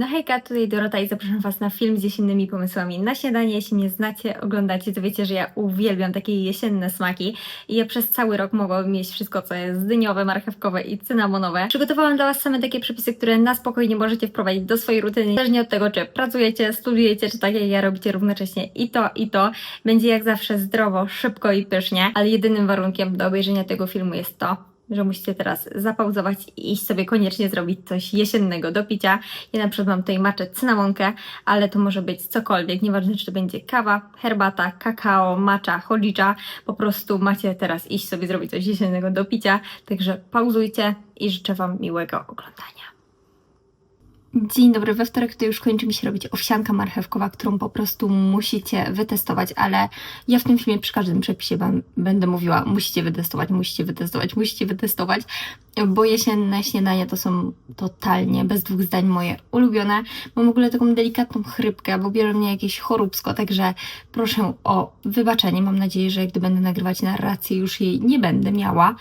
No hejka, tutaj Dorota i zapraszam Was na film z jesiennymi pomysłami na śniadanie. Jeśli nie znacie, oglądacie, to wiecie, że ja uwielbiam takie jesienne smaki i ja przez cały rok mogłabym mieć wszystko, co jest dyniowe, marchewkowe i cynamonowe. Przygotowałam dla Was same takie przepisy, które na spokojnie możecie wprowadzić do swojej rutyny, niezależnie od tego, czy pracujecie, studiujecie, czy tak jak ja robicie równocześnie i to, i to. Będzie jak zawsze zdrowo, szybko i pysznie, ale jedynym warunkiem do obejrzenia tego filmu jest to, że musicie teraz zapauzować i iść sobie koniecznie zrobić coś jesiennego do picia. Ja na przykład mam tutaj maczę cynamonkę, ale to może być cokolwiek, nieważne czy to będzie kawa, herbata, kakao, macza, holicza, po prostu macie teraz iść sobie zrobić coś jesiennego do picia, także pauzujcie i życzę Wam miłego oglądania. Dzień dobry, we wtorek to już kończy mi się robić owsianka marchewkowa, którą po prostu musicie wytestować, ale ja w tym filmie przy każdym przepisie wam będę mówiła, musicie wytestować, musicie wytestować, musicie wytestować, bo jesienne śniadania to są totalnie, bez dwóch zdań, moje ulubione. Mam w ogóle taką delikatną chrypkę, bo bierze mnie jakieś choróbsko, także proszę o wybaczenie. Mam nadzieję, że gdy będę nagrywać narrację, już jej nie będę miała,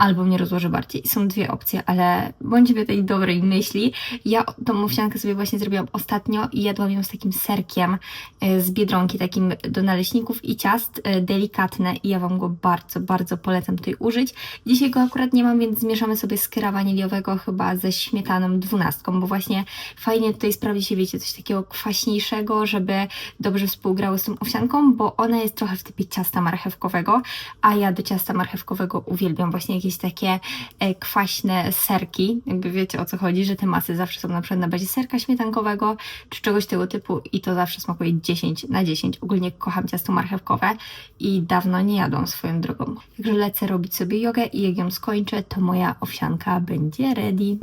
albo mnie rozłoży bardziej. Są dwie opcje, ale bądźmy tej dobrej myśli. Ja tą owsiankę sobie właśnie zrobiłam ostatnio i jadłam ją z takim serkiem e, z Biedronki, takim do naleśników i ciast, e, delikatne i ja Wam go bardzo, bardzo polecam tutaj użyć. Dzisiaj go akurat nie mam, więc zmieszamy sobie skyra waniliowego chyba ze śmietaną dwunastką, bo właśnie fajnie tutaj sprawdzi się, wiecie, coś takiego kwaśniejszego, żeby dobrze współgrało z tą owsianką, bo ona jest trochę w typie ciasta marchewkowego, a ja do ciasta marchewkowego uwielbiam właśnie jakieś takie e, kwaśne serki, jakby wiecie o co chodzi, że te masy zawsze są na przykład na bazie serka śmietankowego czy czegoś tego typu i to zawsze smakuje 10 na 10. Ogólnie kocham ciasto marchewkowe i dawno nie jadłam swoją drogą. Także lecę robić sobie jogę i jak ją skończę, to moja owsianka będzie ready.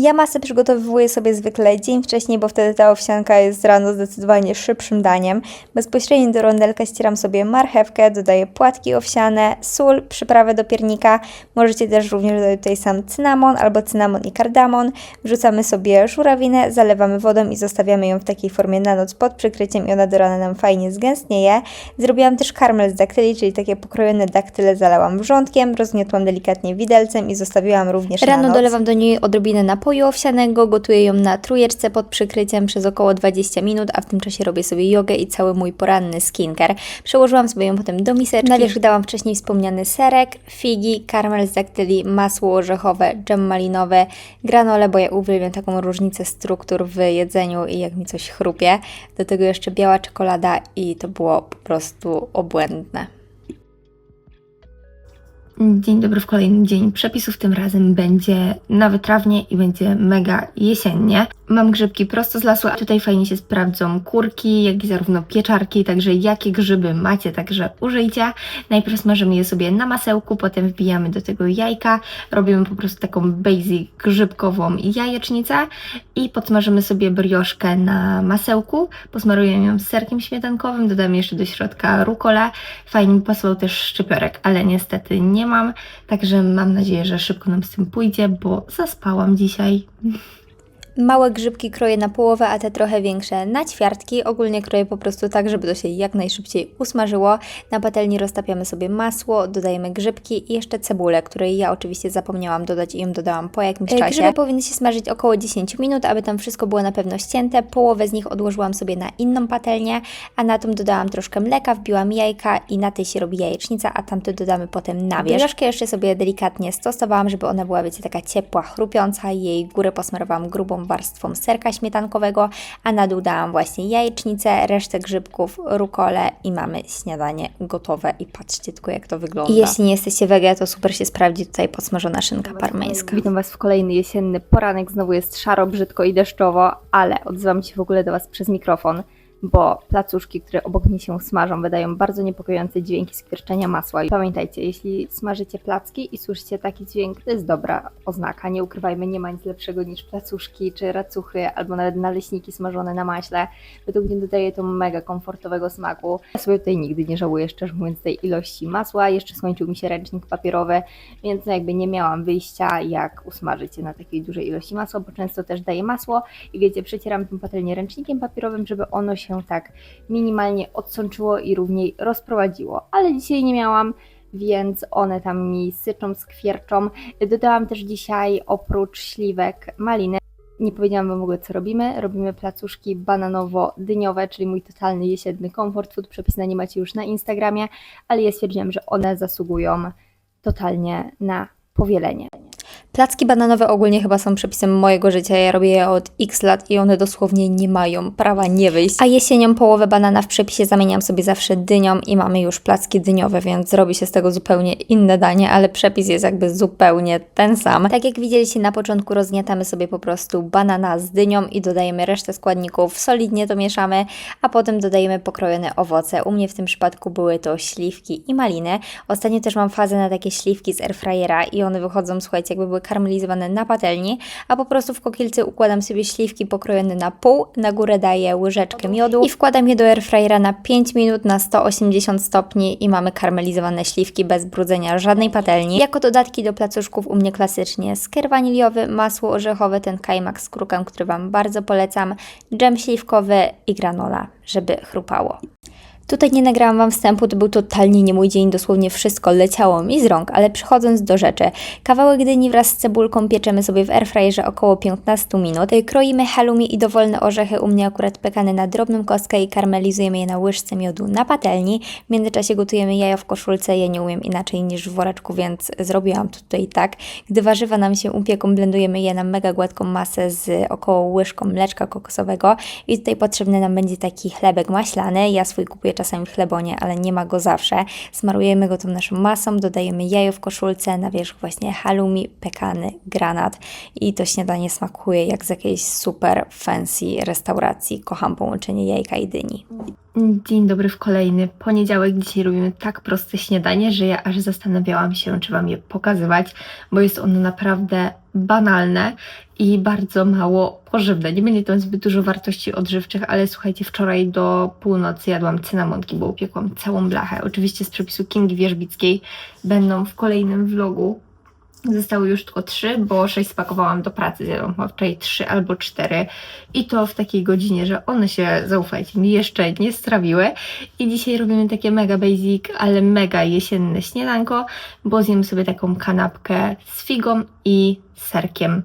Ja masę przygotowuję sobie zwykle dzień wcześniej, bo wtedy ta owsianka jest rano zdecydowanie szybszym daniem. Bezpośrednio do rondelka ścieram sobie marchewkę, dodaję płatki owsiane, sól, przyprawę do piernika. Możecie też również dodać tutaj sam cynamon albo cynamon i kardamon. Wrzucamy sobie żurawinę, zalewamy wodą i zostawiamy ją w takiej formie na noc pod przykryciem i ona do rana nam fajnie zgęstnieje. Zrobiłam też karmel z daktyli, czyli takie pokrojone daktyle zalałam wrzątkiem, rozgniotłam delikatnie widelcem i zostawiłam również Rano na noc. dolewam do niej odrobinę napoju owsianego, gotuję ją na trójeczce pod przykryciem przez około 20 minut, a w tym czasie robię sobie jogę i cały mój poranny skincare. Przełożyłam sobie ją potem do miseczki. Na wierzch dałam wcześniej wspomniany serek, figi, karmel z daktyli, masło orzechowe, dżem malinowy, granole, bo ja uwielbiam taką różnicę struktur w jedzeniu i jak mi coś chrupie. Do tego jeszcze biała czekolada i to było po prostu obłędne. Dzień dobry w kolejny dzień przepisów. Tym razem będzie na wytrawnie i będzie mega jesiennie. Mam grzybki prosto z lasu, a tutaj fajnie się sprawdzą kurki, jak i zarówno pieczarki, także jakie grzyby macie, także użyjcie. Najpierw smażymy je sobie na masełku, potem wbijamy do tego jajka, robimy po prostu taką basic grzybkową jajecznicę i podsmażymy sobie brioszkę na masełku, posmarujemy ją serkiem śmietankowym, dodamy jeszcze do środka rukolę. Fajnie mi pasował też szczypiorek, ale niestety nie mam, także mam nadzieję, że szybko nam z tym pójdzie, bo zaspałam dzisiaj. Małe grzybki kroję na połowę, a te trochę większe na ćwiartki. Ogólnie kroję po prostu tak, żeby to się jak najszybciej usmażyło. Na patelni roztapiamy sobie masło, dodajemy grzybki i jeszcze cebulę, której ja oczywiście zapomniałam dodać i ją dodałam po jakimś E, czasie. grzyby powinny się smażyć około 10 minut, aby tam wszystko było na pewno ścięte. Połowę z nich odłożyłam sobie na inną patelnię, a na tą dodałam troszkę mleka, wbiłam jajka i na tej się robi jajecznica, a tamte dodamy potem na wierzch. Troszkę jeszcze sobie delikatnie stosowałam, żeby ona była, wiecie, taka ciepła, chrupiąca. Jej górę posmarowałam grubą warstwą serka śmietankowego, a na dół dałam właśnie jajecznicę, resztę grzybków, rukolę i mamy śniadanie gotowe. I patrzcie tylko, jak to wygląda. I jeśli nie jesteście wege, to super się sprawdzi tutaj podsmażona szynka parmeńska. Witam Was w kolejny jesienny poranek. Znowu jest szaro, brzydko i deszczowo, ale odzywam się w ogóle do Was przez mikrofon, bo placuszki, które obok mnie się smażą, wydają bardzo niepokojące dźwięki skwierczenia masła. I pamiętajcie, jeśli smażycie placki i słyszycie taki dźwięk, to jest dobra oznaka. Nie ukrywajmy, nie ma nic lepszego niż placuszki czy racuchy, albo nawet naleśniki smażone na maśle. Według mnie dodaje to mega komfortowego smaku. Ja sobie tutaj nigdy nie żałuję, szczerze mówiąc, tej ilości masła. Jeszcze skończył mi się ręcznik papierowy, więc no jakby nie miałam wyjścia, jak usmażyć je na takiej dużej ilości masła, bo często też daję masło i wiecie, przecieram tym patelnię ręcznikiem papierowym, żeby ono się tak minimalnie odsączyło i równiej rozprowadziło. Ale dzisiaj nie miałam, więc one tam mi syczą, skwierczą. Dodałam też dzisiaj oprócz śliwek maliny. Nie powiedziałam Wam w ogóle, co robimy. Robimy placuszki bananowo-dyniowe, czyli mój totalny jesienny comfort food. Przepis na nie macie już na Instagramie, ale ja stwierdziłam, że one zasługują totalnie na powielenie. Placki bananowe ogólnie chyba są przepisem mojego życia. Ja robię je od x lat i one dosłownie nie mają prawa nie wyjść. A jesienią połowę banana w przepisie zamieniam sobie zawsze dynią i mamy już placki dyniowe, więc zrobi się z tego zupełnie inne danie, ale przepis jest jakby zupełnie ten sam. Tak jak widzieliście na początku rozgniatamy sobie po prostu banana z dynią i dodajemy resztę składników, solidnie to mieszamy, a potem dodajemy pokrojone owoce. U mnie w tym przypadku były to śliwki i maliny. Ostatnio też mam fazę na takie śliwki z airfryera i one wychodzą, słuchajcie, jakby były karmelizowane na patelni, a po prostu w kokilce układam sobie śliwki pokrojone na pół, na górę daję łyżeczkę miodu i wkładam je do airfryera na 5 minut na 180 stopni i mamy karmelizowane śliwki bez brudzenia żadnej patelni. Jako dodatki do placuszków u mnie klasycznie sker waniliowy, masło orzechowe, ten kajmak z krukiem, który Wam bardzo polecam, dżem śliwkowy i granola, żeby chrupało. Tutaj nie nagrałam Wam wstępu, to był totalnie nie mój dzień, dosłownie wszystko leciało mi z rąk, ale przechodząc do rzeczy. Kawałek dyni wraz z cebulką pieczemy sobie w airfryerze około 15 minut. Kroimy halloumi i dowolne orzechy, u mnie akurat pekane na drobną kostkę i karmelizujemy je na łyżce miodu na patelni. W międzyczasie gotujemy jaja w koszulce, ja nie umiem inaczej niż w woreczku, więc zrobiłam to tutaj tak. Gdy warzywa nam się upieką, blendujemy je na mega gładką masę z około łyżką mleczka kokosowego i tutaj potrzebny nam będzie taki chlebek maślany. Ja swój kupuję czasami w chlebonie, ale nie ma go zawsze. Smarujemy go tą naszą masą, dodajemy jajo w koszulce, na wierzch właśnie halloumi, pekany, granat i to śniadanie smakuje jak z jakiejś super fancy restauracji. Kocham połączenie jajka i dyni. Dzień dobry w kolejny poniedziałek. Dzisiaj robimy tak proste śniadanie, że ja aż zastanawiałam się, czy Wam je pokazywać, bo jest ono naprawdę banalne i bardzo mało pożywne. Nie będzie tam zbyt dużo wartości odżywczych, ale słuchajcie, wczoraj do północy jadłam cynamonki, bo upiekłam całą blachę. Oczywiście z przepisu Kingi Wierzbickiej będą w kolejnym vlogu. Zostały już tylko trzy, bo sześć spakowałam do pracy. Wczoraj trzy albo cztery. I to w takiej godzinie, że one się, zaufajcie mi, jeszcze nie strawiły. I dzisiaj robimy takie mega basic, ale mega jesienne śniadanko, bo zjemy sobie taką kanapkę z figą i serkiem.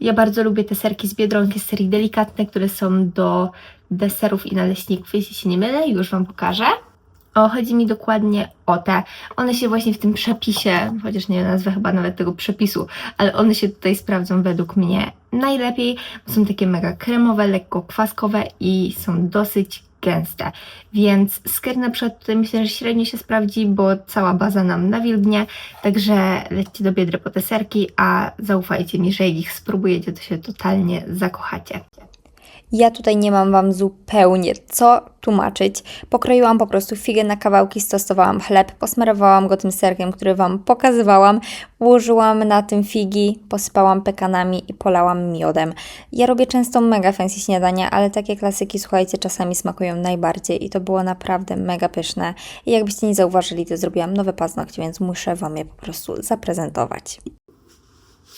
Ja bardzo lubię te serki z Biedronki z serii delikatne, które są do deserów i naleśników, jeśli się nie mylę, już Wam pokażę. O, chodzi mi dokładnie o te. One się właśnie w tym przepisie, chociaż nie nazwę chyba nawet tego przepisu, ale one się tutaj sprawdzą według mnie najlepiej, są takie mega kremowe, lekko kwaskowe i są dosyć gęste. Więc sker na przykład tutaj myślę, że średnio się sprawdzi, bo cała baza nam nawilgnie, także lećcie do Biedry po te serki, a zaufajcie mi, że jak ich spróbujecie, to się totalnie zakochacie. Ja tutaj nie mam Wam zupełnie co tłumaczyć. Pokroiłam po prostu figę na kawałki, stosowałam chleb, posmarowałam go tym serkiem, który Wam pokazywałam, ułożyłam na tym figi, posypałam pekanami i polałam miodem. Ja robię często mega fancy śniadania, ale takie klasyki, słuchajcie, czasami smakują najbardziej i to było naprawdę mega pyszne. I jakbyście nie zauważyli, to zrobiłam nowe paznokcie, więc muszę Wam je po prostu zaprezentować.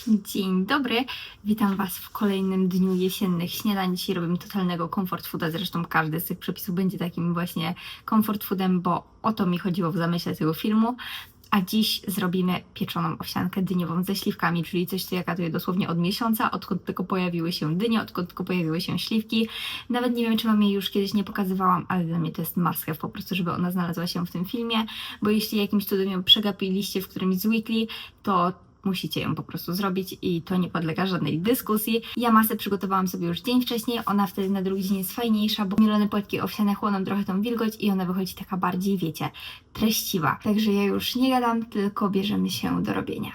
Dzień dobry, witam Was w kolejnym dniu jesiennych śniadań. Dzisiaj robimy totalnego comfort fooda, zresztą każdy z tych przepisów będzie takim właśnie comfort foodem, bo o to mi chodziło w zamyśle tego filmu. A dziś zrobimy pieczoną owsiankę dyniową ze śliwkami, czyli coś, co ja katuję dosłownie od miesiąca, odkąd tylko pojawiły się dynie, odkąd tylko pojawiły się śliwki. Nawet nie wiem, czy Wam jej już kiedyś nie pokazywałam, ale dla mnie to jest have po prostu, żeby ona znalazła się w tym filmie, bo jeśli jakimś cudem ją przegapiliście w którymś z weekly, to musicie ją po prostu zrobić i to nie podlega żadnej dyskusji. Ja masę przygotowałam sobie już dzień wcześniej, ona wtedy na drugi dzień jest fajniejsza, bo mielone płatki owsiane chłoną trochę tą wilgoć i ona wychodzi taka bardziej, wiecie, treściwa. Także ja już nie gadam, tylko bierzemy się do robienia.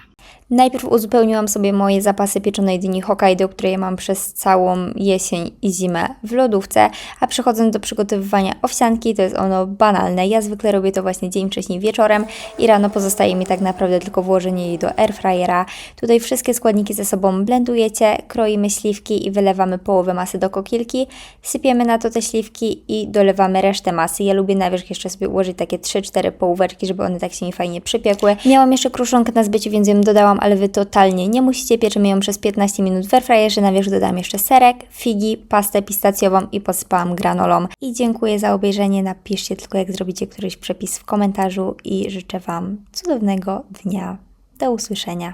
Najpierw uzupełniłam sobie moje zapasy pieczonej dyni Hokkaido, które ja mam przez całą jesień i zimę w lodówce, a przechodząc do przygotowywania owsianki, to jest ono banalne. Ja zwykle robię to właśnie dzień wcześniej wieczorem i rano pozostaje mi tak naprawdę tylko włożenie jej do airfryera. Tutaj wszystkie składniki ze sobą blendujecie, kroimy śliwki i wylewamy połowę masy do kokilki, sypiemy na to te śliwki i dolewamy resztę masy. Ja lubię na wierzch jeszcze sobie ułożyć takie 3-4 połóweczki, żeby one tak się mi fajnie przypiekły. Miałam jeszcze kruszonkę na zbyciu, więc ją dodałam, ale Wy totalnie nie musicie. Pieczemy ją przez 15 minut w airfryerze. Na wierzch dodałam jeszcze serek, figi, pastę pistacjową i posypałam granolą. I dziękuję za obejrzenie. Napiszcie tylko, jak zrobicie któryś przepis w komentarzu i życzę Wam cudownego dnia. Do usłyszenia.